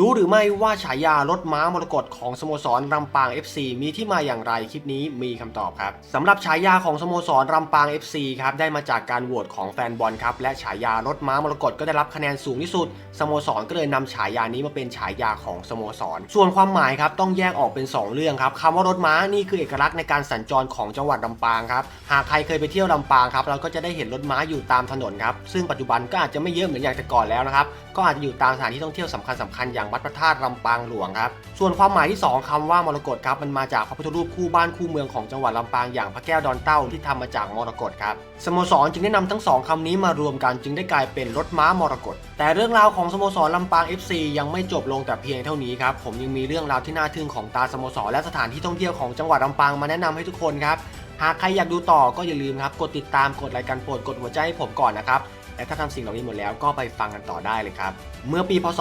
รู้หรือไม่ว่าฉายารถม้ามรกตของสโมสรลำปาง FC มีที่มาอย่างไรคลิปนี้มีคำตอบครับสำหรับฉายาของสโมสรลำปาง FC ครับได้มาจากการโหวตของแฟนบอลครับและฉายารถม้ามรกตก็ได้รับคะแนนสูงที่สุดสโมสรก็เลยนำฉายานี้มาเป็นฉายาของสโมสร ส่วนความหมายครับต้องแยกออกเป็น 2 เรื่องครับคำว่ารถม้านี่คือเอกลักษณ์ในการสัญจรของจังหวัดลำปางครับหากใครเคยไปเที่ยวลำปางครับเราก็จะได้เห็นรถม้าอยู่ตามถนนครับซึ่งปัจจุบันก็อาจจะไม่เยอะเหมือนอย่างแต่ก่อนแล้วนะครับก็อาจจะอยู่ตามสถานที่ท่องเที่ยวสำคัญสคัญๆอย่างวัดพระธาตุลำปางหลวงครับ ส่วนความหมายที่ 2คำว่ามรกตครับมันมาจากพระพุทธรูปคู่บ้านคู่เมืองของจังหวัดลำปางอย่างพระแก้วดอนเต้าที่ทำมาจากมรกตครับสโมสรจึงได้นำทั้งสองคำนี้มารวมกันจึงได้กลายเป็นรถม้ามรกตแต่เรื่องราวของสโมสรลำปาง FC ยังไม่จบลงแต่เพียงเท่านี้ครับผมยังมีเรื่องราวที่น่าทึ่งของตาสโมสรและสถานที่ท่องเที่ยวของจังหวัดลำปางมาแนะนำให้ทุกคนครับหากใครอยากดูต่อก็อย่าลืมครับ กดติดตามกดไลค์กันโปรดกดหัวใจให้ผมก่อนนะครับ และถ้าทำสิ่งเหล่านี้หมดแล้วก็ไปฟังกันต่อได้เลยครับ เมื่อปีพศ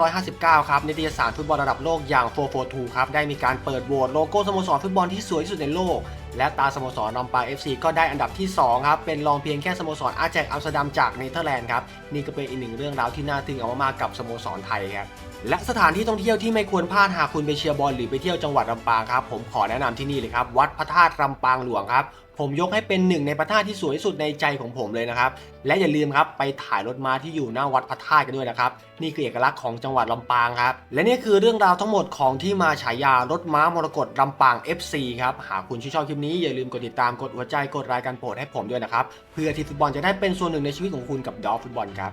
2559 ครับนิตยสารฟุตบอลระดับโลกอย่าง 442 ครับได้มีการเปิดโหวตโลโก้สโมสรฟุตบอลที่สวยที่สุดในโลก และตาสโมสรลำปาง FC ก็ได้อันดับที่ 2 ครับ เป็นรองเพียงแค่สโมสรอาแจกอัมสเตอร์ดัมจากเนเธอร์แลนด์ครับ นี่ก็เป็นอีกหนึ่งเรื่องราวที่น่าทึ่งเอามากกับสโมสรไทยครับและสถานที่ท่องเที่ยวที่ไม่ควรพลาดหากคุณไปเชียร์บอลหรือไปเที่ยวจังหวัดลำปางครับ ผมขอแนะนำที่นี่เลยครับ วัดพระธาตุลำปางหลวงครับ ผมยกให้เป็นหนึ่งในพระธาตุที่สวยที่สุดในใจของผมเลยนะครับ และอย่าลืมครับไปถ่ายรถม้าที่อยู่หน้าวัดพระธาตุกันด้วยนะครับ นี่คือเอกลักษณ์ของจังหวัดลำปางครับ และนี่คือเรื่องราวทั้งหมดของที่มาฉายารถม้ามรกตลำปาง FC ครับ หากคุณชื่นชอบคลิปนี้อย่าลืมกดติดตามกดหัวใจกดรายการโปรดให้ผมด้วยนะครับ เพื่อที่ฟุตบอลจะได้เป็นส่วนหนึ่งในชีวิตของคุณกับดอฟฟุตบอลครับ